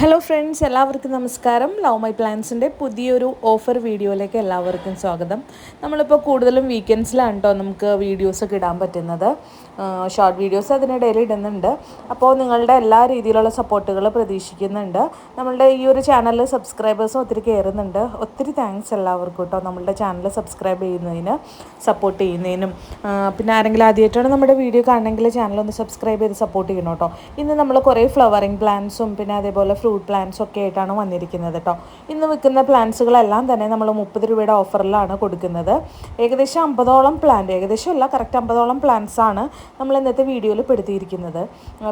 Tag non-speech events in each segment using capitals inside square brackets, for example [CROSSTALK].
Hello friends എല്ലാവർക്കും നമസ്കാരം. Love my പ്ലാൻസിന്റെ പുതിയൊരു ഓഫർ വീഡിയോയിലേക്ക് എല്ലാവർക്കും സ്വാഗതം. നമ്മളിപ്പോൾ കൂടുതലും വീക്കെൻഡ്സിലാണ് കേട്ടോ നമുക്ക് വീഡിയോസൊക്കെ ഇടാൻ പറ്റുന്നത്. ഷോർട്ട് വീഡിയോസ് അതിനിടയിൽ ഇടുന്നുണ്ട്. അപ്പോൾ നിങ്ങളുടെ എല്ലാ രീതിയിലുള്ള സപ്പോർട്ടുകൾ പ്രതീക്ഷിക്കുന്നുണ്ട്. നമ്മളുടെ ഈ ഒരു ചാനലിൽ സബ്സ്ക്രൈബേഴ്സും ഒത്തിരി കയറുന്നുണ്ട്. ഒത്തിരി താങ്ക്സ് എല്ലാവർക്കും കേട്ടോ നമ്മളുടെ ചാനൽ സബ്സ്ക്രൈബ് ചെയ്യുന്നതിന് സപ്പോർട്ട് ചെയ്യുന്നതിനും. പിന്നെ ആരെങ്കിലും ആദ്യമായിട്ടാണ് നമ്മുടെ വീഡിയോ കാണണമെങ്കിൽ ചാനൽ ഒന്ന് സബ്സ്ക്രൈബ് ചെയ്ത് സപ്പോർട്ട് ചെയ്യണം കേട്ടോ ഇന്ന് നമ്മൾ കുറേ ഫ്ലവറിങ് പ്ലാന്റ്സും പിന്നെ അതേപോലെ ഫ്രൂട്ട് പ്ലാന്റ്സ് ഒക്കെ ആയിട്ടാണ് വന്നിരിക്കുന്നത് കേട്ടോ ഇന്ന് വിൽക്കുന്ന പ്ലാന്റ്സുകളെല്ലാം തന്നെ നമ്മൾ മുപ്പത് രൂപയുടെ ഓഫറിലാണ് കൊടുക്കുന്നത്. ഏകദേശം അമ്പതോളം പ്ലാന്റ് ഏകദേശം അല്ല കറക്റ്റ് അമ്പതോളം പ്ലാന്റ്സ് ആണ് നമ്മൾ ഇന്നത്തെ വീഡിയോയിൽ പെടുത്തിയിരിക്കുന്നത്.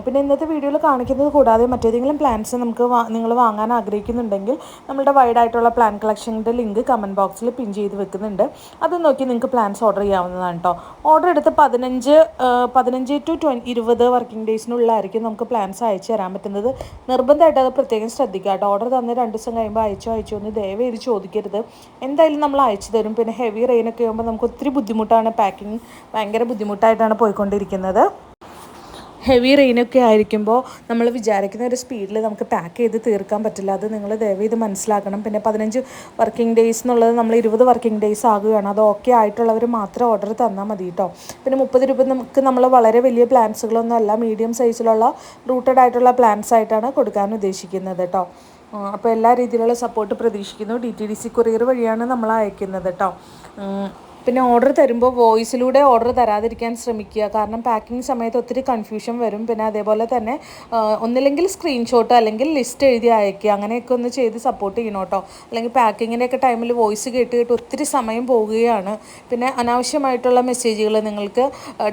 പിന്നെ ഇന്നത്തെ വീഡിയോയിൽ കാണിക്കുന്നത് കൂടാതെ മറ്റേതെങ്കിലും പ്ലാന്റ്സ് നമുക്ക് നിങ്ങൾ വാങ്ങാൻ ആഗ്രഹിക്കുന്നുണ്ടെങ്കിൽ നമ്മുടെ വൈഡായിട്ടുള്ള പ്ലാൻ കളക്ഷന്റെ ലിങ്ക് കമന്റ് ബോക്സിൽ പിൻ ചെയ്ത് വെക്കുന്നുണ്ട്. അത് നോക്കി നിങ്ങൾക്ക് പ്ലാൻസ് ഓർഡർ ചെയ്യാവുന്നതാണ് കേട്ടോ ഓർഡർ എടുത്ത് പതിനഞ്ച് പതിനഞ്ച് ടു ട്വൻ ഇരുപത് വർക്കിംഗ് ഡേയ്സിനുള്ളിലായിരിക്കും നമുക്ക് പ്ലാൻസ് അയച്ചു തരാൻ പറ്റുന്നത്. നിർബന്ധമായിട്ട് അത് പ്രത്യേകം ശ്രദ്ധിക്കുക കേട്ടോ. ഓർഡർ തന്ന് രണ്ട് ദിവസം കഴിയുമ്പോൾ അയച്ചോ അയച്ചോ എന്ന് ദയവേത് ചോദിക്കരുത്. എന്തായാലും നമ്മൾ അയച്ചു തരും. പിന്നെ ഹെവി റെയിനൊക്കെ ആകുമ്പോൾ നമുക്ക് ഒത്തിരി ബുദ്ധിമുട്ടാണ്. പാക്കിങ് ഭയങ്കര ബുദ്ധിമുട്ടായിട്ടാണ് പോയിക്കൊണ്ടിരിക്കുന്നത്. ഹെവി റെയിനൊക്കെ ആയിരിക്കുമ്പോൾ നമ്മൾ വിചാരിക്കുന്ന ഒരു സ്പീഡിൽ നമുക്ക് പാക്ക് ചെയ്ത് തീർക്കാൻ പറ്റില്ല. അത് നിങ്ങൾ ദയവ് ഇത് മനസ്സിലാക്കണം. പിന്നെ പതിനഞ്ച് വർക്കിംഗ് ഡേയ്സ് എന്നുള്ളത് നമ്മൾ ഇരുപത് വർക്കിംഗ് ഡേയ്സ് ആകുകയാണ്. അത് ഓക്കെ ആയിട്ടുള്ളവർ മാത്രം ഓർഡർ തന്നാൽ മതി കേട്ടോ പിന്നെ മുപ്പത് രൂപ നമുക്ക് നമ്മൾ വളരെ വലിയ പ്ലാൻസുകളൊന്നും അല്ല. മീഡിയം സൈസിലുള്ള റൂട്ടഡ് ആയിട്ടുള്ള പ്ലാൻസ് ആയിട്ടാണ് കൊടുക്കാൻ ഉദ്ദേശിക്കുന്നത് കേട്ടോ അപ്പോൾ എല്ലാ രീതിയിലുള്ള സപ്പോർട്ട് പ്രതീക്ഷിക്കുന്നു. D T D C courier വഴിയാണ് നമ്മൾ അയക്കുന്നത് കേട്ടോ. പിന്നെ ഓർഡർ തരുമ്പോൾ വോയിസിലൂടെ ഓർഡർ തരാതിരിക്കാൻ ശ്രമിക്കുക. കാരണം പാക്കിംഗ് സമയത്ത് ഒത്തിരി കൺഫ്യൂഷൻ വരും. പിന്നെ അതേപോലെ തന്നെ ഒന്നില്ലെങ്കിൽ സ്ക്രീൻഷോട്ട് അല്ലെങ്കിൽ ലിസ്റ്റ് എഴുതി അയക്കുക അങ്ങനെയൊക്കെ ഒന്ന് ചെയ്ത് സപ്പോർട്ട് ചെയ്യണം കേട്ടോ. അല്ലെങ്കിൽ പാക്കിങ്ങിന്റെയൊക്കെ ടൈമിൽ വോയിസ് കേട്ട് കേട്ട് ഒത്തിരി സമയം പോവുകയാണ് പിന്നെ അനാവശ്യമായിട്ടുള്ള മെസ്സേജുകൾ നിങ്ങൾക്ക്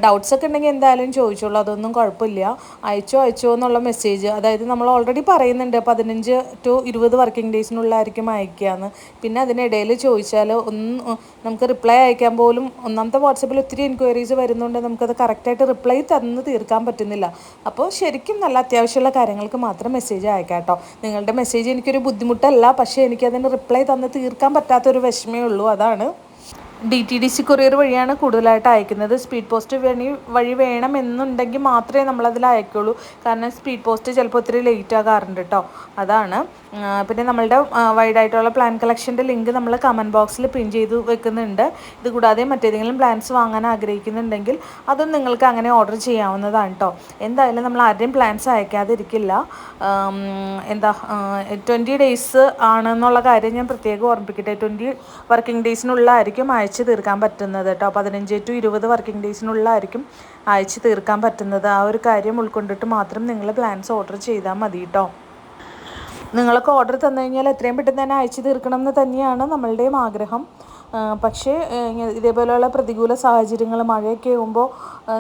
ഡൗട്ട്സ് ഒക്കെ ഉണ്ടെങ്കിൽ എന്തായാലും ചോദിച്ചോളൂ. അതൊന്നും കുഴപ്പമില്ല. അയച്ചോ അയച്ചോ എന്നുള്ള മെസ്സേജ് അതായത് നമ്മൾ ഓൾറെഡി പറയുന്നുണ്ട്. പതിനഞ്ച് ടു ഇരുപത് വർക്കിംഗ് ഡേയ്സിനുള്ളിലായിരിക്കും അയക്കുക എന്ന് പിന്നെ അതിനിടയിൽ ചോദിച്ചാൽ ഒന്ന് നമുക്ക് റിപ്ലൈ അയക്കാൻ പോലും ഒന്നാമത്തെ വാട്സപ്പിൽ ഒത്തിരി എൻക്വയറീസ് വരുന്നുണ്ട്. നമുക്കത് കറക്റ്റായിട്ട് റിപ്ലൈ തന്ന് തീർക്കാൻ പറ്റുന്നില്ല. അപ്പോൾ ശരിക്കും നല്ല അത്യാവശ്യമുള്ള കാര്യങ്ങൾക്ക് മാത്രം മെസ്സേജ് അയക്കാം കേട്ടോ. നിങ്ങളുടെ മെസ്സേജ് എനിക്കൊരു ബുദ്ധിമുട്ടല്ല. പക്ഷേ എനിക്കതിന് റിപ്ലൈ തന്ന് തീർക്കാൻ പറ്റാത്തൊരു വിഷമേ ഉള്ളൂ. അതാണ് D T D C courier വഴിയാണ് കൂടുതലായിട്ട് അയക്കുന്നത്. സ്പീഡ് പോസ്റ്റ് വഴി വഴി വേണമെന്നുണ്ടെങ്കിൽ മാത്രമേ നമ്മളതിൽ അയക്കുള്ളൂ. കാരണം സ്പീഡ് പോസ്റ്റ് ചിലപ്പോൾ ഒത്തിരി ലേറ്റ് ആകാറുണ്ട് കേട്ടോ അതാണ്. പിന്നെ നമ്മളുടെ വൈഡായിട്ടുള്ള പ്ലാൻ കളക്ഷന്റെ ലിങ്ക് നമ്മൾ കമന്റ് ബോക്സിൽ പിൻ ചെയ്ത് വെക്കുന്നുണ്ട്. ഇത് കൂടാതെ മറ്റേതെങ്കിലും പ്ലാൻസ് വാങ്ങാൻ ആഗ്രഹിക്കുന്നുണ്ടെങ്കിൽ അതും നിങ്ങൾക്ക് അങ്ങനെ ഓർഡർ ചെയ്യാവുന്നതാണ് കേട്ടോ എന്തായാലും നമ്മൾ ആരുടെയും പ്ലാൻസ് അയക്കാതിരിക്കില്ല. എന്താ ട്വന്റി ഡേയ്സ് ആണെന്നുള്ള കാര്യം ഞാൻ പ്രത്യേകം ഓർമ്മിപ്പിക്കട്ടെ. ട്വന്റി വർക്കിംഗ് ഡേയ്സിനുള്ളിലായിരിക്കും അയച്ചു തീർക്കാൻ പറ്റുന്നത് കേട്ടോ. പതിനഞ്ച് ടു ഇരുപത് വർക്കിംഗ് ഡേയ്സിനുള്ളിലായിരിക്കും അയച്ചു തീർക്കാൻ പറ്റുന്നത്. ആ ഒരു കാര്യം ഉൾക്കൊണ്ടിട്ട് മാത്രം നിങ്ങൾ പ്ലാൻസ് ഓർഡർ ചെയ്താൽ മതി കേട്ടോ. നിങ്ങൾക്ക് ഓർഡർ തന്നു കഴിഞ്ഞാൽ എത്രയും പെട്ടെന്ന് തന്നെ അയച്ചു തീർക്കണം എന്ന് തന്നെയാണ് നമ്മളുടെയും ആഗ്രഹം. പക്ഷേ ഇതേപോലെയുള്ള പ്രതികൂല സാഹചര്യങ്ങൾ മഴയൊക്കെ ആകുമ്പോൾ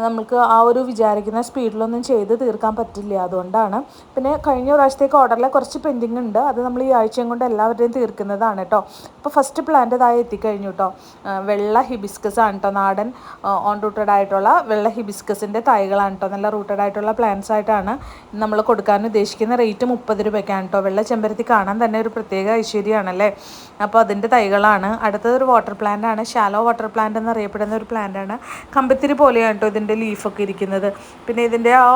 നമുക്ക് ആ ഒരു വിചാരിക്കുന്ന സ്പീഡിലൊന്നും ചെയ്ത് തീർക്കാൻ പറ്റില്ല. അതുകൊണ്ടാണ്. പിന്നെ കഴിഞ്ഞ പ്രാവശ്യത്തേക്ക് ഓർഡറിലെ കുറച്ച് പെൻഡിങ് ഉണ്ട്. അത് നമ്മൾ ഈ ആഴ്ചയും കൊണ്ട് എല്ലാവരുടെയും തീർക്കുന്നതാണ് കേട്ടോ. ഇപ്പോൾ ഫസ്റ്റ് പ്ലാന്റ് ഇതായി എത്തിക്കഴിഞ്ഞു കേട്ടോ. വെള്ള ഹിബിസ്കസ് ആണ് കേട്ടോ. നാടൻ ഓൺ റൂട്ടഡ് ആയിട്ടുള്ള വെള്ള ഹിബിസ്കസിന്റെ തൈകളാണ് കേട്ടോ. നല്ല റൂട്ടഡ് ആയിട്ടുള്ള പ്ലാന്റ്സ് ആയിട്ടാണ് നമ്മൾ കൊടുക്കാൻ ഉദ്ദേശിക്കുന്ന റേറ്റ് മുപ്പത് രൂപയ്ക്കാണ് കേട്ടോ. വെള്ള ചെമ്പരത്തി കാണാൻ തന്നെ ഒരു പ്രത്യേക ഐശ്വര്യമാണല്ലേ? അപ്പോൾ അതിന്റെ തൈകളാണ്. അടുത്തത് ഒരു വാട്ടർ പ്ലാന്റ് ആണ്. ഷാലോ വാട്ടർ പ്ലാന്റ് എന്നറിയപ്പെടുന്ന ഒരു പ്ലാന്റ് ആണ്. കമ്പത്തിരി പോലെയാണ് കേട്ടോ ഇതിന്റെ ലീഫൊക്കെ ഇരിക്കുന്നത്. പിന്നെ ഇതിന്റെ ആ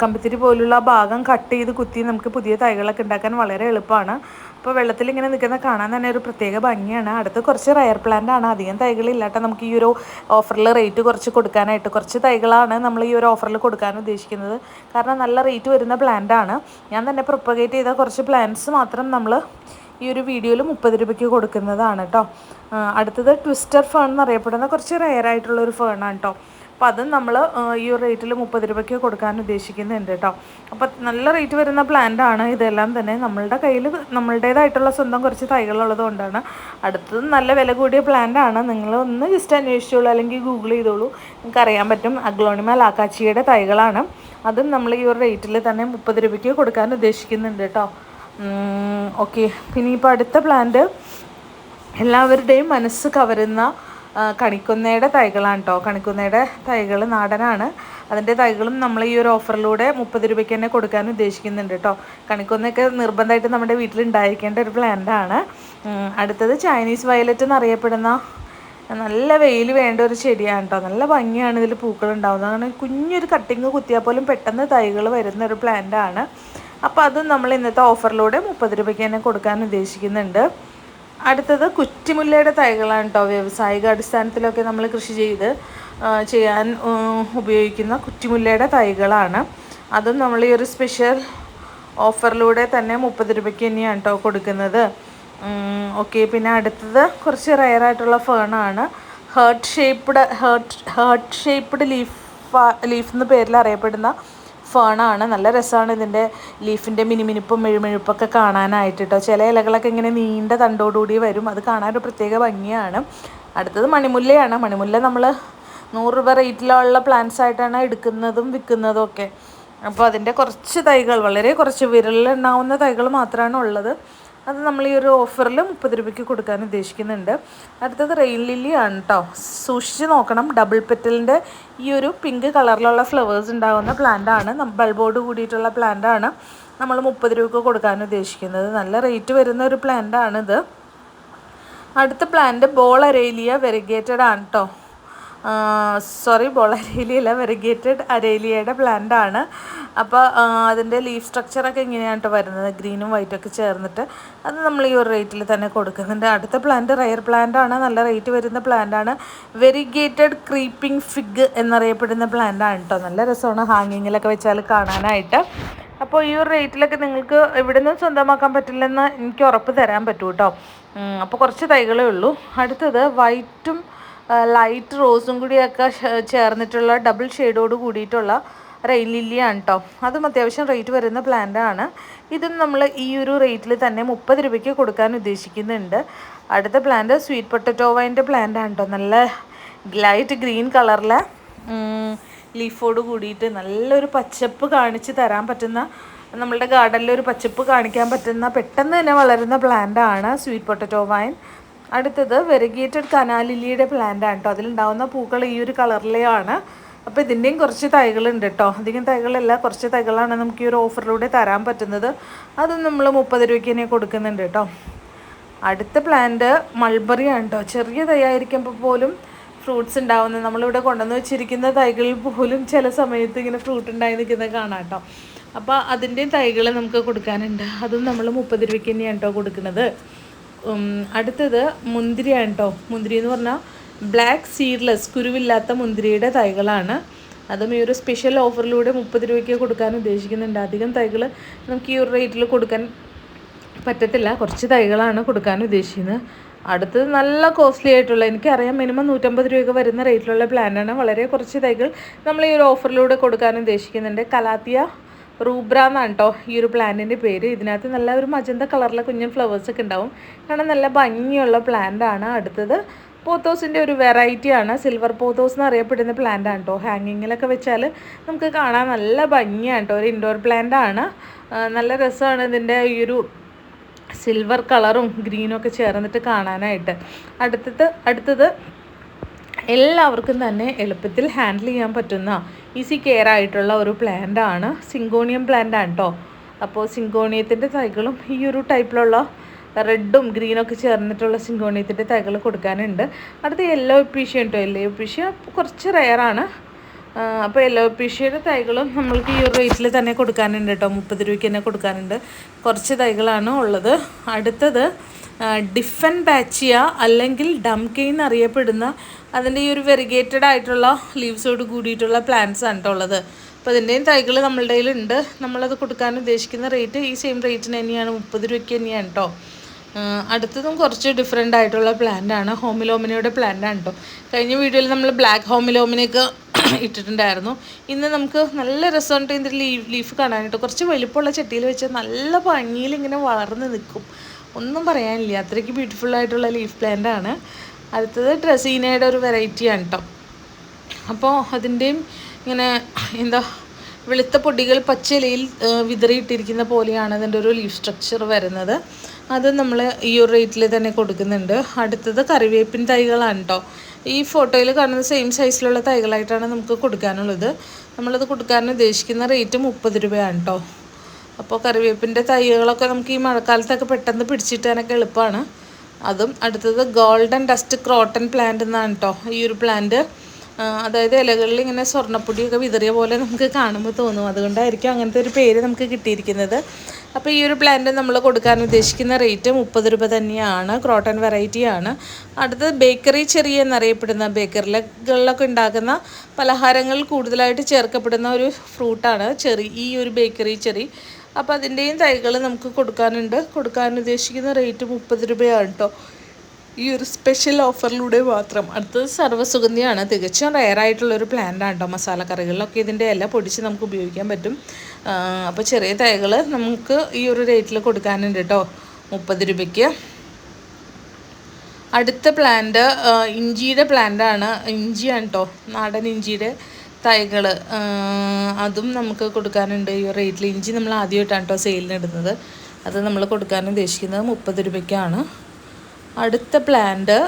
കമ്പിത്തിരി പോലുള്ള ഭാഗം കട്ട് ചെയ്ത് കുത്തി നമുക്ക് പുതിയ തൈകളൊക്കെ ഉണ്ടാക്കാൻ വളരെ എളുപ്പമാണ്. അപ്പോൾ വെള്ളത്തിൽ ഇങ്ങനെ നിൽക്കുന്ന കാണാൻ തന്നെ ഒരു പ്രത്യേക ഭംഗിയാണ്. അടുത്ത് കുറച്ച് റയർ പ്ലാന്റ് ആണ്. അധികം തൈകളില്ലാട്ടോ നമുക്ക് ഈ ഒരു ഓഫറിൽ റേറ്റ് കുറച്ച് കൊടുക്കാനായിട്ട് കുറച്ച് തൈകളാണ് നമ്മൾ ഈ ഒരു ഓഫറിൽ കൊടുക്കാൻ ഉദ്ദേശിക്കുന്നത്. കാരണം നല്ല റേറ്റ് വരുന്ന പ്ലാന്റ് ആണ്. ഞാൻ തന്നെ പ്രൊപ്പഗേറ്റ് ചെയ്ത കുറച്ച് പ്ലാന്റ്സ് മാത്രം നമ്മൾ ഈ ഒരു വീഡിയോയിൽ മുപ്പത് രൂപയ്ക്ക് കൊടുക്കുന്നതാണ് കേട്ടോ അടുത്തത് ട്വിസ്റ്റർ ഫേൺ എന്നറിയപ്പെടുന്ന കുറച്ച് റെയർ ആയിട്ടുള്ള ഒരു ഫേണാണ് കേട്ടോ അപ്പോൾ അതും നമ്മൾ ഈ ഒരു റേറ്റിൽ മുപ്പത് രൂപയ്ക്ക് കൊടുക്കാൻ ഉദ്ദേശിക്കുന്നുണ്ട് കേട്ടോ അപ്പം നല്ല റേറ്റ് വരുന്ന പ്ലാന്റ് ആണ്. ഇതെല്ലാം തന്നെ നമ്മളുടെ കയ്യിൽ നമ്മളുടേതായിട്ടുള്ള സ്വന്തം കുറച്ച് തൈകളുള്ളത് കൊണ്ടാണ്. അടുത്തത് നല്ല വില കൂടിയ പ്ലാന്റ് ആണ്. നിങ്ങൾ ഒന്ന് ജസ്റ്റ് അന്വേഷിച്ചോളൂ അല്ലെങ്കിൽ ഗൂഗിൾ ചെയ്തോളൂ. നിങ്ങൾക്ക് അറിയാൻ പറ്റും അഗ്ലോണിമ ലാക്കാച്ചിയുടെ തൈകളാണ്. അതും നമ്മൾ ഈ ഒരു റേറ്റിൽ തന്നെ മുപ്പത് രൂപയ്ക്ക് കൊടുക്കാൻ ഉദ്ദേശിക്കുന്നുണ്ട് കേട്ടോ ഓക്കെ പിന്നെ ഇപ്പോൾ അടുത്ത പ്ലാന്റ് എല്ലാവരുടെയും മനസ്സ് കവരുന്ന കണിക്കുന്നയുടെ തൈകളാണ് കേട്ടോ കണിക്കുന്നയുടെ തൈകൾ നാടനാണ്. അതിന്റെ തൈകളും നമ്മൾ ഈ ഒരു ഓഫറിലൂടെ മുപ്പത് രൂപയ്ക്ക് തന്നെ കൊടുക്കാൻ ഉദ്ദേശിക്കുന്നുണ്ട് കേട്ടോ കണിക്കൊന്നയൊക്കെ നിർബന്ധമായിട്ട് നമ്മുടെ വീട്ടിൽ ഉണ്ടായിരിക്കേണ്ട ഒരു പ്ലാന്റാണ് അടുത്തത് ചൈനീസ് വയലറ്റ് എന്നറിയപ്പെടുന്ന നല്ല വെയിൽ വേണ്ട ഒരു ചെടിയാണ് കേട്ടോ നല്ല ഭംഗിയാണ് ഇതിൽ പൂക്കൾ ഉണ്ടാകുന്നത് അങ്ങനെ കുഞ്ഞൊരു കട്ടിങ് കുത്തിയാൽ പോലും പെട്ടെന്ന് തൈകൾ വരുന്ന ഒരു പ്ലാന്റാണ് അപ്പോൾ അതും നമ്മൾ ഇന്നത്തെ ഓഫറിലൂടെ മുപ്പത് രൂപയ്ക്ക് തന്നെ കൊടുക്കാൻ ഉദ്ദേശിക്കുന്നുണ്ട്. അടുത്തത് കുറ്റിമുല്ലയുടെ തൈകളാണ് കേട്ടോ വ്യാവസായിക അടിസ്ഥാനത്തിലൊക്കെ നമ്മൾ കൃഷി ചെയ്ത് ചെയ്യാൻ ഉപയോഗിക്കുന്ന കുറ്റിമുല്ലയുടെ തൈകളാണ്. അതും നമ്മൾ ഈ ഒരു സ്പെഷ്യൽ ഓഫറിലൂടെ തന്നെ മുപ്പത് രൂപയ്ക്ക് തന്നെയാണ് കേട്ടോ കൊടുക്കുന്നത്. ഓക്കെ പിന്നെ അടുത്തത് കുറച്ച് റയറായിട്ടുള്ള ഫേണാണ് heart shaped heart heart shaped leaf leaf എന്ന പേരിൽ അറിയപ്പെടുന്ന ഫേണാണ്. നല്ല രസമാണ് ഇതിന്റെ ലീഫിന്റെ മിനിമിനിപ്പും മെഴുമെഴുപ്പൊക്കെ കാണാനായിട്ട് കേട്ടോ ചില ഇലകളൊക്കെ ഇങ്ങനെ നീണ്ട തണ്ടോടുകൂടി വരും. അത് കാണാൻ ഒരു പ്രത്യേക ഭംഗിയാണ്. അടുത്തത് മണിമുല്ലയാണ്. മണിമുല്ല നമ്മൾ നൂറ് രൂപ റേറ്റിലുള്ള പ്ലാന്റ്സ് ആയിട്ടാണ് എടുക്കുന്നതും വിൽക്കുന്നതും ഒക്കെ. അപ്പോൾ അതിന്റെ കുറച്ച് തൈകൾ വളരെ കുറച്ച് വിരലിലുണ്ടാവുന്ന തൈകൾ മാത്രമാണ് ഉള്ളത്. അത് നമ്മൾ ഈ ഒരു ഓഫറിൽ മുപ്പത് രൂപയ്ക്ക് കൊടുക്കാൻ ഉദ്ദേശിക്കുന്നുണ്ട്. അടുത്തത് റെയിൻ ലില്ലി ആണ് കേട്ടോ സൂക്ഷിച്ച് നോക്കണം. ഡബിൾ പെറ്റലിന്റെ ഈ ഒരു പിങ്ക് കളറിലുള്ള ഫ്ലവേഴ്സ് ഉണ്ടാകുന്ന പ്ലാന്റ് ആണ്. ബൾബോട് കൂടിയിട്ടുള്ള പ്ലാന്റ് ആണ് നമ്മൾ മുപ്പത് രൂപയ്ക്ക് കൊടുക്കാൻ ഉദ്ദേശിക്കുന്നത്. നല്ല റേറ്റ് വരുന്ന ഒരു പ്ലാന്റ് ആണിത്. അടുത്ത പ്ലാന്റ് ബോൾ അരേലിയ വെരിഗേറ്റഡ് ആണ് കേട്ടോ സോറി ബോൾ അരേലിയല്ല വെരിഗേറ്റഡ് അരേലിയയുടെ പ്ലാന്റ് ആണ്. അപ്പോൾ അതിന്റെ ലീഫ് സ്ട്രക്ചറൊക്കെ ഇങ്ങനെയാണ് കേട്ടോ വരുന്നത്. ഗ്രീനും വൈറ്റും ഒക്കെ ചേർന്നിട്ട് അത് നമ്മൾ ഈ ഒരു റേറ്റിൽ തന്നെ കൊടുക്കുന്നുണ്ട്. അടുത്ത പ്ലാന്റ് റയർ പ്ലാന്റ് ആണ്. നല്ല റേറ്റ് വരുന്ന പ്ലാന്റ് ആണ്. വെരിഗേറ്റഡ് ക്രീപ്പിംഗ് ഫിഗ് എന്നറിയപ്പെടുന്ന പ്ലാന്റ് ആണ് കേട്ടോ നല്ല രസമാണ് ഹാങ്ങിങ്ങിലൊക്കെ വെച്ചാൽ കാണാനായിട്ട്. അപ്പോൾ ഈ ഒരു റേറ്റിലൊക്കെ നിങ്ങൾക്ക് ഇവിടെ നിന്ന് സ്വന്തമാക്കാൻ പറ്റില്ലെന്ന് എനിക്ക് ഉറപ്പ് തരാൻ പറ്റൂ കേട്ടോ അപ്പോൾ കുറച്ച് തൈകളേ ഉള്ളൂ. അടുത്തത് വൈറ്റും ലൈറ്റ് റോസും കൂടിയൊക്കെ ചേർന്നിട്ടുള്ള ഡബിൾ ഷെയ്ഡോട് കൂടിയിട്ടുള്ള റെയിൻ ലില്ലിയാണ് കേട്ടോ അതും അത്യാവശ്യം റേറ്റ് വരുന്ന പ്ലാന്റാണ് ഇതും നമ്മൾ ഈ ഒരു റേറ്റിൽ തന്നെ മുപ്പത് രൂപയ്ക്ക് കൊടുക്കാൻ ഉദ്ദേശിക്കുന്നുണ്ട്. അടുത്ത പ്ലാന്റ് സ്വീറ്റ് പൊട്ടറ്റോ വൈന്റെ പ്ലാന്റാണ് കേട്ടോ നല്ല ലൈറ്റ് ഗ്രീൻ കളറിലെ ലീഫോട് കൂടിയിട്ട് നല്ലൊരു പച്ചപ്പ് കാണിച്ച് തരാൻ പറ്റുന്ന നമ്മളുടെ ഗാർഡനിൽ ഒരു പച്ചപ്പ് കാണിക്കാൻ പറ്റുന്ന പെട്ടെന്ന് തന്നെ വളരുന്ന പ്ലാന്റാണ് സ്വീറ്റ് പൊട്ടറ്റോ വൈൻ അടുത്തത് വെരിഗേറ്റഡ് കനാലിലിയുടെ പ്ലാന്റ് ആണ് കേട്ടോ അതിലുണ്ടാവുന്ന പൂക്കൾ ഈ ഒരു കളറിലെയാണ് അപ്പോൾ ഇതിന്റെയും കുറച്ച് തൈകളുണ്ട് കേട്ടോ അധികം തൈകളല്ല കുറച്ച് തൈകളാണ് നമുക്ക് ഈ ഒരു ഓഫറിലൂടെ തരാൻ പറ്റുന്നത്. അത് നമ്മൾ മുപ്പത് രൂപയ്ക്ക് തന്നെ കൊടുക്കുന്നുണ്ട് കേട്ടോ അടുത്ത പ്ലാന്റ് മൾബറി ആണ് കേട്ടോ ചെറിയ തൈ ആയിരിക്കുമ്പോൾ പോലും ഫ്രൂട്ട്സ് ഉണ്ടാവുന്നത് നമ്മളിവിടെ കൊണ്ടുവന്ന് വെച്ചിരിക്കുന്ന തൈകളിൽ പോലും ചില സമയത്ത് ഇങ്ങനെ ഫ്രൂട്ട് ഉണ്ടായി നിൽക്കുന്നത് കാണാം കേട്ടോ അപ്പോൾ അതിന്റെയും തൈകൾ നമുക്ക് കൊടുക്കാനുണ്ട്. അതും നമ്മൾ മുപ്പത് രൂപയ്ക്ക് തന്നെയാണ് കേട്ടോ കൊടുക്കുന്നത്. അടുത്തത് മുന്തിരിയാണ് കേട്ടോ മുന്തിരി എന്ന് പറഞ്ഞാൽ ബ്ലാക്ക് സീഡ്ലെസ് കുരുവില്ലാത്ത മുന്തിരിയുടെ തൈകളാണ്. അതും ഈ ഒരു സ്പെഷ്യൽ ഓഫറിലൂടെ മുപ്പത് രൂപയ്ക്ക് കൊടുക്കാൻ ഉദ്ദേശിക്കുന്നുണ്ട്. അധികം തൈകൾ നമുക്ക് ഈ ഒരു റേറ്റിൽ കൊടുക്കാൻ പറ്റത്തില്ല. കുറച്ച് തൈകളാണ് കൊടുക്കാൻ ഉദ്ദേശിക്കുന്നത്. അടുത്തത് നല്ല കോസ്റ്റ്ലി ആയിട്ടുള്ള എനിക്കറിയാം മിനിമം നൂറ്റമ്പത് രൂപയൊക്കെ വരുന്ന റേറ്റിലുള്ള പ്ലാനാണ് വളരെ കുറച്ച് തൈകൾ നമ്മൾ ഈ ഒരു ഓഫറിലൂടെ കൊടുക്കാൻ ഉദ്ദേശിക്കുന്നുണ്ട്. കലാത്തിയ റൂബ്ര എന്നാണ് കേട്ടോ ഈ ഒരു പ്ലാന്റിന്റെ പേര്. ഇതിനകത്ത് നല്ല ഒരു മജന്ത കളറിലെ കുഞ്ഞൻ ഫ്ലവേഴ്സ് ഒക്കെ ഉണ്ടാവും. കാരണം നല്ല ഭംഗിയുള്ള പ്ലാന്റ് ആണ് അടുത്തത്. പോത്തോസിന്റെ ഒരു വെറൈറ്റിയാണ് സിൽവർ പോത്തോസ് എന്ന് അറിയപ്പെടുന്ന പ്ലാന്റ് ആണ് കേട്ടോ ഹാങ്ങിങ്ങിലൊക്കെ വെച്ചാൽ നമുക്ക് കാണാൻ നല്ല ഭംഗിയാണ് കേട്ടോ ഒരു ഇൻഡോർ പ്ലാന്റ് ആണ്. നല്ല രസമാണ് ഇതിന്റെ ഈ ഒരു സിൽവർ കളറും ഗ്രീനും ഒക്കെ ചേർന്നിട്ട് കാണാനായിട്ട്. അടുത്തത് അടുത്തത് എല്ലാവർക്കും തന്നെ എളുപ്പത്തിൽ ഹാൻഡിൽ ചെയ്യാൻ പറ്റുന്ന ഈസി കെയർ ആയിട്ടുള്ള ഒരു പ്ലാന്റ് ആണ് സിങ്കോണിയം പ്ലാന്റ് ആണ് കേട്ടോ അപ്പോൾ സിങ്കോണിയത്തിന്റെ തൈകളും ഈ ഒരു ടൈപ്പിലുള്ള റെഡും ഗ്രീനൊക്കെ ചേർന്നിട്ടുള്ള സിങ്കോണിയത്തിന്റെ തൈകൾ കൊടുക്കാനുണ്ട്. അടുത്ത യെല്ലോ എപ്പീഷ്യ കേട്ടോ യെല്ലോ എപ്പീഷ്യ കുറച്ച് റെയറാണ്. അപ്പോൾ യെല്ലോ എപ്പീഷ്യയുടെ തൈകളും നമ്മൾക്ക് ഈ ഒരു റേറ്റിൽ തന്നെ കൊടുക്കാനുണ്ട് കേട്ടോ മുപ്പത് രൂപയ്ക്ക് തന്നെ കൊടുക്കാനുണ്ട്. കുറച്ച് തൈകളാണ് ഉള്ളത്. അടുത്തത് ഡിഫൻ ബാച്ചിയ അല്ലെങ്കിൽ ഡംകെ എന്നറിയപ്പെടുന്ന അതിന്റെ ഈ ഒരു വെറിഗേറ്റഡ് ആയിട്ടുള്ള ലീവ്സോട് കൂടിയിട്ടുള്ള പ്ലാന്റ്സ് ആണ് ഉള്ളത്. അപ്പോൾ ഇതിന്റെയും തൈകൾ നമ്മളുടെ കയ്യിലുണ്ട്. നമ്മളത് കൊടുക്കാൻ ഉദ്ദേശിക്കുന്ന റേറ്റ് ഈ സെയിം റേറ്റിന് തന്നെയാണ്. മുപ്പത് രൂപയ്ക്ക് തന്നെയാണ് കേട്ടോ അടുത്തതും കുറച്ച് ഡിഫറെന്റ് ആയിട്ടുള്ള പ്ലാന്റ് ആണ്. ഹോമിലോമിനയുടെ പ്ലാന്റ് ആണ് കേട്ടോ കഴിഞ്ഞ വീഡിയോയിൽ നമ്മൾ ബ്ലാക്ക് ഹോമിലോമിനയൊക്കെ [COUGHS] ഇട്ടിട്ടുണ്ടായിരുന്നു. ഇന്ന് നമുക്ക് നല്ല രസമുണ്ട് ഇതിന്റെ ലീഫ് ലീഫ് കാണാനായിട്ട്. കുറച്ച് വലിപ്പമുള്ള ചട്ടിയിൽ വെച്ചാൽ നല്ല ഭംഗിയിൽ ഇങ്ങനെ വളർന്ന് നിൽക്കും. ഒന്നും പറയാനില്ല. അത്രയ്ക്ക് ബ്യൂട്ടിഫുൾ ആയിട്ടുള്ള ലീഫ് പ്ലാന്റ് ആണ്. അടുത്തത് ഡ്രസീനയുടെ ഒരു വെറൈറ്റിയാണ് കേട്ടോ അപ്പോൾ അതിന്റെയും ഇങ്ങനെ എന്താ വെളുത്ത പൊടികൾ പച്ചിലയിൽ വിതറിയിട്ടിരിക്കുന്ന പോലെയാണ് അതിന്റെ ഒരു ലീഫ് സ്ട്രക്ചർ വരുന്നത്. അത് നമ്മൾ ഈ ഒരു റേറ്റിൽ തന്നെ കൊടുക്കുന്നുണ്ട്. അടുത്തത് കറിവേപ്പിൻ തൈകളാണ് കേട്ടോ ഈ ഫോട്ടോയിൽ കാണുന്ന സെയിം സൈസിലുള്ള തൈകളായിട്ടാണ് നമുക്ക് കൊടുക്കാനുള്ളത്. നമ്മളത് കൊടുക്കാൻ ഉദ്ദേശിക്കുന്ന റേറ്റ് മുപ്പത് രൂപയാണ് കേട്ടോ അപ്പോൾ കറിവേപ്പിന്റെ തൈകളൊക്കെ നമുക്ക് ഈ മഴക്കാലത്തൊക്കെ പെട്ടെന്ന് പിടിച്ചിട്ടാനൊക്കെ എളുപ്പമാണ് അതും അടുത്തത് ഗോൾഡൻ ഡസ്റ്റ് ക്രോട്ടൺ പ്ലാന്റ് എന്നാണ് കേട്ടോ ഈ ഒരു പ്ലാന്റ് അതായത് ഇലകളിൽ ഇങ്ങനെ സ്വർണപ്പൊടിയൊക്കെ വിതറിയ പോലെ നമുക്ക് കാണുമ്പോൾ തോന്നും. അതുകൊണ്ടായിരിക്കും അങ്ങനത്തെ ഒരു പേര് നമുക്ക് കിട്ടിയിരിക്കുന്നത്. അപ്പോൾ ഈ ഒരു പ്ലാന്റ് നമ്മൾ കൊടുക്കാൻ ഉദ്ദേശിക്കുന്ന റേറ്റ് മുപ്പത് രൂപ തന്നെയാണ്. ക്രോട്ടൺ വെറൈറ്റിയാണ് അടുത്തത് ബേക്കറി ചെറി എന്നറിയപ്പെടുന്ന ബേക്കറികളിലൊക്കെ ഉണ്ടാക്കുന്ന പലഹാരങ്ങളിൽ കൂടുതലായിട്ട് ചേർക്കപ്പെടുന്ന ഒരു ഫ്രൂട്ടാണ് ചെറി ഈ ഒരു ബേക്കറി ചെറി അപ്പോൾ അതിന്റെയും തൈകൾ നമുക്ക് കൊടുക്കാനുണ്ട്. കൊടുക്കാൻ ഉദ്ദേശിക്കുന്ന റേറ്റ് മുപ്പത് രൂപയാണ് കേട്ടോ ഈ ഒരു സ്പെഷ്യൽ ഓഫറിലൂടെ മാത്രം. അടുത്തത് സർവസുഗന്ധിയാണ്. തികച്ചും റയറായിട്ടുള്ളൊരു പ്ലാന്റാണ് കേട്ടോ മസാലക്കറികളിലൊക്കെ ഇതിന്റെ ഇല പൊടിച്ച് നമുക്ക് ഉപയോഗിക്കാൻ പറ്റും. അപ്പോൾ ചെറിയ തൈകൾ നമുക്ക് ഈ ഒരു റേറ്റിൽ കൊടുക്കാനുണ്ട് കേട്ടോ മുപ്പത് രൂപയ്ക്ക്. അടുത്ത പ്ലാന്റ് ഇഞ്ചിയുടെ പ്ലാന്റാണ് ഇഞ്ചിയാണ് കേട്ടോ നാടൻ ഇഞ്ചിയുടെ തൈകൾ അതും നമുക്ക് കൊടുക്കാനുണ്ട്. ഈ റേറ്റിൽ ഇഞ്ചി നമ്മൾ ആദ്യമായിട്ടാണ് കേട്ടോ സെയിലിന് ഇടുന്നത്. അത് നമ്മൾ കൊടുക്കാൻ ഉദ്ദേശിക്കുന്നത് മുപ്പത് രൂപയ്ക്കാണ്. അടുത്ത പ്ലാന്റ്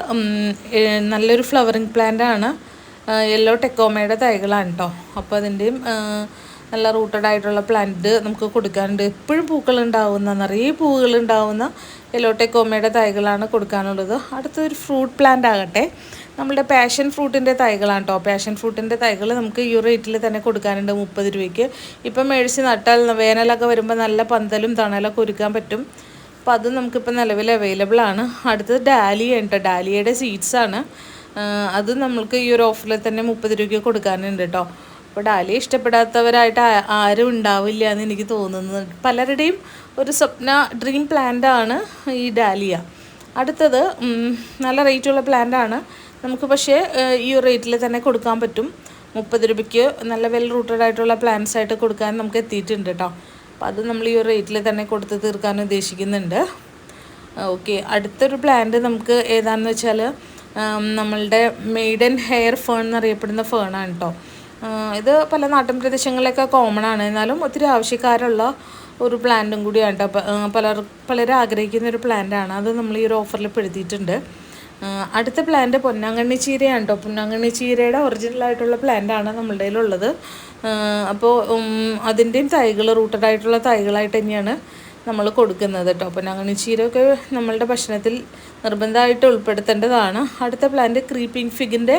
നല്ലൊരു ഫ്ലവറിങ് പ്ലാന്റ് ആണ്. യെല്ലോ ടെക്കോമയുടെ തൈകളാണ് കേട്ടോ അപ്പോൾ അതിന്റെയും നല്ല റൂട്ടഡ് ആയിട്ടുള്ള പ്ലാന്റ് നമുക്ക് കൊടുക്കാനുണ്ട്. എപ്പോഴും പൂക്കൾ ഉണ്ടാവുന്ന നിറയെ പൂവുകൾ ഉണ്ടാവുന്ന യെല്ലോ ടെക്കോമയുടെ തൈകളാണ് കൊടുക്കാനുള്ളത്. അടുത്തൊരു ഫ്രൂട്ട് പ്ലാന്റ് ആകട്ടെ. നമ്മുടെ പാഷൻ ഫ്രൂട്ടിന്റെ തൈകളാണ് കേട്ടോ പാഷൻ ഫ്രൂട്ടിന്റെ തൈകൾ നമുക്ക് ഈ റേറ്റിൽ തന്നെ കൊടുക്കാനുണ്ട് മുപ്പത് രൂപയ്ക്ക്. ഇപ്പം മേടിച്ച് നട്ടാൽ വേനലൊക്കെ വരുമ്പോൾ നല്ല പന്തലും തണലൊക്കെ ഒരുക്കാൻ പറ്റും. അപ്പോൾ അത് നമുക്കിപ്പോൾ നിലവിൽ അവൈലബിൾ ആണ്. അടുത്തത് ഡാലിയ ഉണ്ട് ഡാലിയയുടെ സീഡ്സ് ആണ്. അത് നമ്മൾക്ക് ഈ ഒരു ഓഫറിൽ തന്നെ മുപ്പത് രൂപയ്ക്ക് കൊടുക്കാനുണ്ട് കേട്ടോ അപ്പോൾ ഡാലിയ ഇഷ്ടപ്പെടാത്തവരായിട്ട് ആരും ഉണ്ടാവില്ല എന്ന് എനിക്ക് തോന്നുന്നത്. പലരുടെയും ഒരു സ്വപ്ന ഡ്രീം പ്ലാന്റ് ആണ് ഈ ഡാലിയ. അടുത്തത് നല്ല റേറ്റുള്ള പ്ലാന്റ് ആണ്. നമുക്ക് പക്ഷേ ഈ റേറ്റിൽ തന്നെ കൊടുക്കാൻ പറ്റും. മുപ്പത് രൂപയ്ക്ക് നല്ല വെൽ റൂട്ടഡ് ആയിട്ടുള്ള പ്ലാന്റ്സ് ആയിട്ട് കൊടുക്കാൻ നമുക്ക് എത്തിയിട്ടുണ്ട് കേട്ടോ അപ്പോൾ അത് നമ്മൾ ഈ റേറ്റിൽ തന്നെ കൊടുത്ത് തീർക്കാൻ ഉദ്ദേശിക്കുന്നുണ്ട്. ഓക്കെ. അടുത്തൊരു പ്ലാന്റ് നമുക്ക് ഏതാണെന്ന് വെച്ചാൽ നമ്മളുടെ മെയ്ഡൻ ഹെയർ ഫേൺ എന്നറിയപ്പെടുന്ന ഫേണാണ് കേട്ടോ ഇത് പല നാട്ടിൻ പ്രദേശങ്ങളിലൊക്കെ കോമൺ ആണ്. എന്നാലും ഒത്തിരി ആവശ്യക്കാരുള്ള ഒരു പ്ലാന്റും കൂടിയാണ് കേട്ടോ പലർ പലരും ആഗ്രഹിക്കുന്ന ഒരു പ്ലാന്റാണ്. അത് നമ്മൾ ഈ ഒരു ഓഫറിൽ പെടുത്തിയിട്ടുണ്ട്. അടുത്ത പ്ലാന്റ് പൊന്നാങ്കണ്ണി ചീരയാണ് കേട്ടോ പൊന്നാങ്കണ്ണി ചീരയുടെ ഒറിജിനൽ ആയിട്ടുള്ള പ്ലാന്റാണ് നമ്മളുടെ കയ്യിലുള്ളത്. അപ്പോൾ അതിന്റെയും തൈകൾ റൂട്ടഡ് ആയിട്ടുള്ള തൈകളായിട്ട് തന്നെയാണ് നമ്മൾ കൊടുക്കുന്നത് കേട്ടോ പൊന്നാങ്കണ്ണി ചീരയൊക്കെ നമ്മളുടെ ഭക്ഷണത്തിൽ നിർബന്ധമായിട്ട് ഉൾപ്പെടുത്തേണ്ടതാണ്. അടുത്ത പ്ലാന്റ് ക്രീപ്പിംഗ് ഫിഗിന്റെ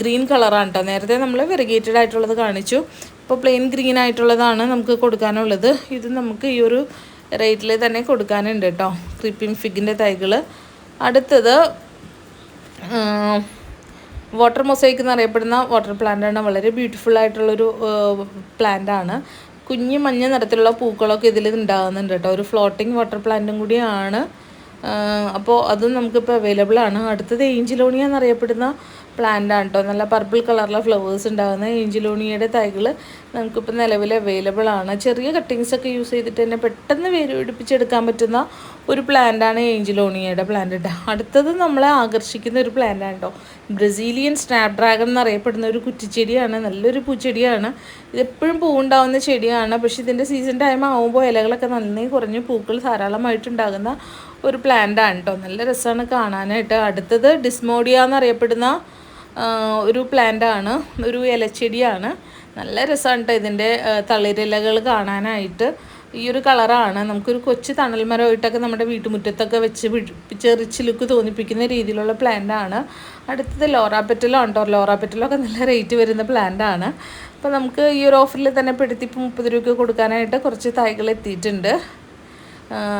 ഗ്രീൻ കളറാണ് കേട്ടോ നേരത്തെ നമ്മൾ വെറിഗേറ്റഡ് ആയിട്ടുള്ളത് കാണിച്ചു. ഇപ്പോൾ പ്ലെയിൻ ഗ്രീൻ ആയിട്ടുള്ളതാണ് നമുക്ക് കൊടുക്കാനുള്ളത്. ഇത് നമുക്ക് ഈ ഒരു റേറ്റിൽ തന്നെ കൊടുക്കാനുണ്ട് കേട്ടോ ക്രീപ്പിംഗ് ഫിഗിന്റെ തൈകൾ അടുത്തത് വാട്ടർ മൊസൈക്ക് എന്നറിയപ്പെടുന്ന വാട്ടർ പ്ലാന്റാണ് വളരെ ബ്യൂട്ടിഫുൾ ആയിട്ടുള്ളൊരു പ്ലാന്റാണ് കുഞ്ഞു മഞ്ഞ നിറത്തിലുള്ള പൂക്കളൊക്കെ ഇതിൽ ഉണ്ടാകുന്നുണ്ട് കേട്ടോ. ഒരു ഫ്ലോട്ടിംഗ് വാട്ടർ പ്ലാന്റും കൂടിയാണ്. അപ്പോൾ അതും നമുക്കിപ്പോൾ അവൈലബിൾ ആണ്. അടുത്തത് ഏഞ്ചിലോണിയ എന്നറിയപ്പെടുന്ന പ്ലാന്റ് ആണ് കേട്ടോ നല്ല പർപ്പിൾ കളറിലെ ഫ്ലവേഴ്സ് ഉണ്ടാകുന്ന ഏഞ്ചിലോണിയയുടെ തൈകൾ നമുക്കിപ്പോൾ നിലവിൽ അവൈലബിൾ ആണ്. ചെറിയ കട്ടിങ്സ് ഒക്കെ യൂസ് ചെയ്തിട്ട് തന്നെ പെട്ടെന്ന് വേര് പിടിപ്പിച്ചെടുക്കാൻ പറ്റുന്ന ഒരു പ്ലാന്റാണ് ഏഞ്ചിലോണിയയുടെ പ്ലാന്റ് കേട്ടോ അടുത്തത് നമ്മളെ ആകർഷിക്കുന്ന ഒരു പ്ലാന്റ് ആണ് കേട്ടോ ബ്രസീലിയൻ സ്നാപ് ഡ്രാഗൺ എന്നറിയപ്പെടുന്ന ഒരു കുറ്റിച്ചെടിയാണ്. നല്ലൊരു പൂച്ചെടിയാണ്. ഇതെപ്പോഴും പൂവുണ്ടാവുന്ന ചെടിയാണ്. പക്ഷേ ഇതിന്റെ സീസൺ ടൈം ആകുമ്പോൾ ഇലകളൊക്കെ നന്നായി കുറഞ്ഞ് പൂക്കൾ ധാരാളമായിട്ടുണ്ടാകുന്ന ഒരു പ്ലാന്റ് ആണ് കേട്ടോ നല്ല രസമാണ് കാണാനായിട്ട്. അടുത്തത് ഡിസ്മോഡിയ എന്നറിയപ്പെടുന്ന ഒരു പ്ലാന്റ് ആണ് ഒരു ഇലച്ചെടിയാണ്. നല്ല രസമാണ് കേട്ടോ ഇതിന്റെ തളിരിലകൾ കാണാനായിട്ട്. ഈ ഒരു കളറാണ്. നമുക്കൊരു കൊച്ചു തണൽ മരമായിട്ടൊക്കെ നമ്മുടെ വീട്ടുമുറ്റത്തൊക്കെ വെച്ച് ചെറിച്ച് റിച്ച് ലുക്ക് തോന്നിപ്പിക്കുന്ന രീതിയിലുള്ള പ്ലാന്റ് ആണ് അടുത്തത് ലോറാപെറ്റലോ ഉണ്ടോ ലോറാപെറ്റലൊക്കെ നല്ല റേറ്റ് വരുന്ന പ്ലാന്റ് ആണ് അപ്പോൾ നമുക്ക് ഈ ഒരു ഓഫറിൽ തന്നെ പെടുത്തി ഇപ്പോൾ മുപ്പത് രൂപയ്ക്ക് കൊടുക്കാനായിട്ട് കുറച്ച് തൈകൾ എത്തിയിട്ടുണ്ട്.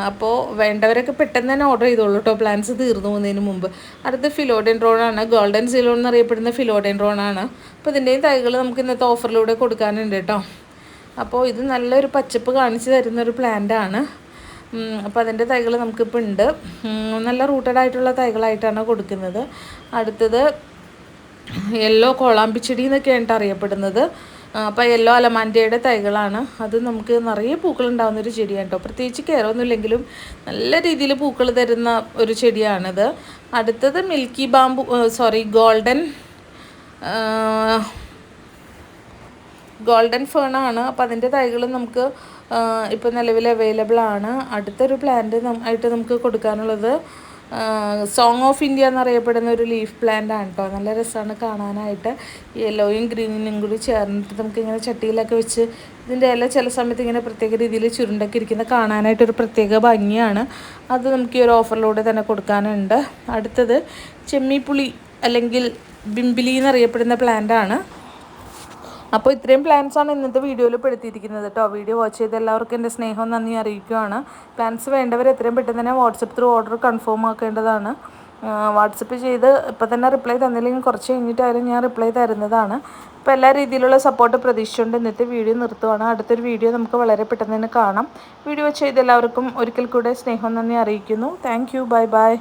അപ്പോൾ വേണ്ടവരൊക്കെ പെട്ടെന്ന് തന്നെ ഓർഡർ ചെയ്തോളൂ കേട്ടോ പ്ലാൻസ് തീർന്നു പോകുന്നതിന് മുമ്പ്. അടുത്ത ഫിലോഡൻ ആണ്. ഗോൾഡൻ സീലോൺ എന്നറിയപ്പെടുന്ന ഫിലോഡൻ ആണ്. അപ്പോൾ ഇതിന്റെയും തൈകൾ നമുക്ക് ഇന്നത്തെ ഓഫറിലൂടെ കൊടുക്കാനുണ്ട് കേട്ടോ അപ്പോൾ ഇത് നല്ലൊരു പച്ചപ്പ് കാണിച്ച് തരുന്ന ഒരു പ്ലാന്റ് ആണ് അപ്പോൾ അതിന്റെ തൈകൾ നമുക്കിപ്പോൾ ഉണ്ട്. നല്ല റൂട്ടഡ് ആയിട്ടുള്ള തൈകളായിട്ടാണ് കൊടുക്കുന്നത്. അടുത്തത് യെല്ലോ കോളാമ്പിച്ചെടി എന്നൊക്കെയായിട്ട് അറിയപ്പെടുന്നത്. അപ്പോൾ യെല്ലോ അലമാന്റെയുടെ തൈകളാണ്. അത് നമുക്ക് നിറയെ പൂക്കൾ ഉണ്ടാകുന്ന ഒരു ചെടിയാണ് കേട്ടോ പ്രത്യേകിച്ച് കയറൊന്നുമില്ലെങ്കിലും നല്ല രീതിയിൽ പൂക്കൾ തരുന്ന ഒരു ചെടിയാണിത്. അടുത്തത് milky bamboo sorry golden golden fern ആണ്. അപ്പോൾ അതിന്റെ തൈകൾ നമുക്ക് ഇപ്പോൾ നിലവിൽ അവൈലബിൾ ആണ്. അടുത്തൊരു പ്ലാന്റ് ആയിട്ട് നമുക്ക് കൊടുക്കാനുള്ളത് സോങ് ഓഫ് ഇന്ത്യ എന്നറിയപ്പെടുന്ന ഒരു ലീഫ് പ്ലാന്റ് ആണ് കേട്ടോ നല്ല രസമാണ് കാണാനായിട്ട്. യെല്ലോയും ഗ്രീനും കൂടി ചേർന്നിട്ട് നമുക്കിങ്ങനെ ചട്ടിയിലൊക്കെ വെച്ച് ഇതിന്റെ ഇല ചില സമയത്ത് ഇങ്ങനെ പ്രത്യേക രീതിയിൽ ചുരുണ്ടൊക്കെ ഇരിക്കുന്ന കാണാനായിട്ടൊരു പ്രത്യേക ഭംഗിയാണ്. അത് നമുക്ക് ഈ ഒരു ഓഫറിലൂടെ തന്നെ കൊടുക്കാനുണ്ട്. അടുത്തത് ചെമ്മീപ്പുളി അല്ലെങ്കിൽ ബിംബിലി എന്നറിയപ്പെടുന്ന പ്ലാന്റ് ആണ്. അപ്പോൾ ഇത്രയും പ്ലാൻസ് ആണ് ഇന്നത്തെ വീഡിയോയിൽ പെടുത്തിയിരിക്കുന്നത് കേട്ടോ വീഡിയോ വാച്ച് ചെയ്ത് എല്ലാവർക്കും എന്റെ സ്നേഹം നന്ദി അറിയിക്കുകയാണ് പ്ലാൻസ് വേണ്ടവർ എത്രയും പെട്ടെന്ന് തന്നെ വാട്സപ്പ് ത്രൂ ഓർഡർ കൺഫേം ആക്കേണ്ടതാണ്. വാട്സപ്പ് ചെയ്ത് ഇപ്പം തന്നെ റിപ്ലൈ തന്നില്ലെങ്കിൽ കുറച്ച് കഴിഞ്ഞിട്ടായാലും ഞാൻ റിപ്ലൈ തരുന്നതാണ്. അപ്പോൾ എല്ലാ രീതിയിലുള്ള സപ്പോർട്ട് പ്രതീക്ഷിച്ചുകൊണ്ട് ഇന്നത്തെ വീഡിയോ നിർത്തുവാണ്. അടുത്തൊരു വീഡിയോ നമുക്ക് വളരെ പെട്ടെന്ന് തന്നെ കാണാം. വീഡിയോ ചെയ്ത് എല്ലാവർക്കും ഒരിക്കൽ കൂടെ സ്നേഹം നന്ദി അറിയിക്കുന്നു. Thank bye bye